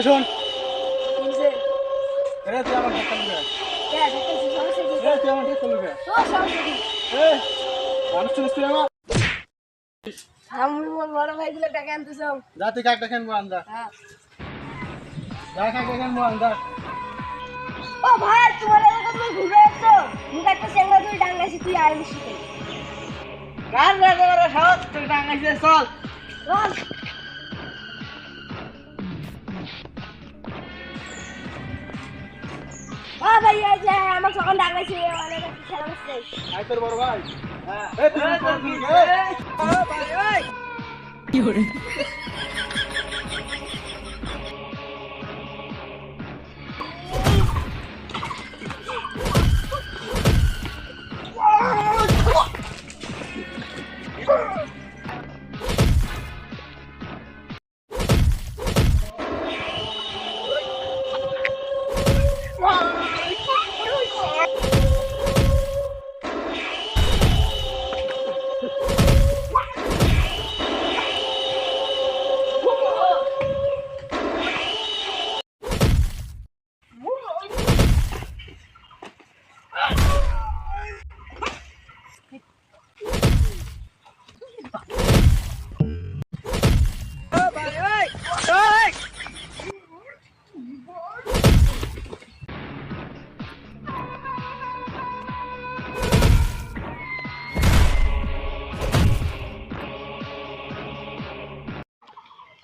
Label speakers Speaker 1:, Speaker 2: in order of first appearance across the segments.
Speaker 1: শোন। তুই আমার ধাক্কা লুকে
Speaker 2: কে দেখতেছি সমস্যা কি
Speaker 1: এ তুই আমার ধাক্কা লুকে
Speaker 2: তো সমস্যা কি
Speaker 1: এ মানুষ চিনিস আমার?
Speaker 2: আমি বড় ভাই গুলো টাকা আনতেছ
Speaker 1: যা তুই কাকটা খেন আন্দা।
Speaker 2: হ্যাঁ।
Speaker 1: যা কাকটা খেন আন্দা।
Speaker 2: ও ভাই তোমার এলাকা তুমি ঘুরে আসছো মুখ একটা চেঙ্গা তুই ডাঙ্গাইছি তুই আইলি শিখে
Speaker 1: কার রাখো রে সাহস? তুই টাঙ্গাইছে চল।
Speaker 2: চল। ও ভাই এই যে আমার সকাল ডাঙ্গাইছি অনেক খেলা করছে
Speaker 1: আই তোর বড় ভাই
Speaker 2: হ্যাঁ
Speaker 1: এ তুই তোর কি এ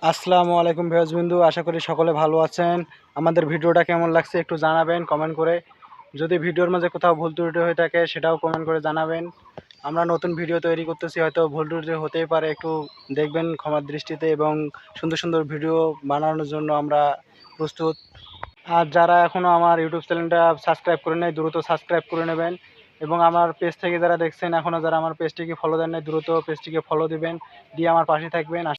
Speaker 1: আসসালামু আলাইকুম বিন্দু, আশা করি সকলে ভালো আছেন। আমাদের ভিডিওটা কেমন লাগছে একটু জানাবেন কমেন্ট করে। যদি ভিডিওর মাঝে কোথাও ভুল ত্রুটি হয়ে থাকে, সেটাও কমেন্ট করে জানাবেন। আমরা নতুন ভিডিও তৈরি করতেছি, হয়তো ভুল ত্রুটি হতেই পারে, একটু দেখবেন ক্ষমার দৃষ্টিতে এবং সুন্দর সুন্দর ভিডিও বানানোর জন্য আমরা প্রস্তুত। আর যারা এখনও আমার ইউটিউব চ্যানেলটা সাবস্ক্রাইব করে নেয় দ্রুত সাবস্ক্রাইব করে নেবেন। এবং আমার পেজ থেকে যারা দেখছেন এখনও যারা আমার পেজটিকে ফলো দেন নাই, দ্রুত পেজটিকে ফলো দিবেন, দিয়ে আমার পাশে থাকবেন।